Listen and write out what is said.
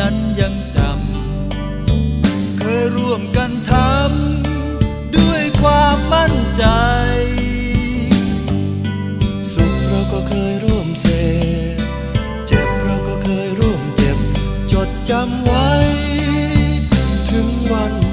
นั้นยังจำ เคยร่วมกันทำด้วยความมั่นใจ สุขเราก็เคยร่วมเสพเจ็บเราก็เคยร่วมเจ็บ จดจำไว้ ถึงวัน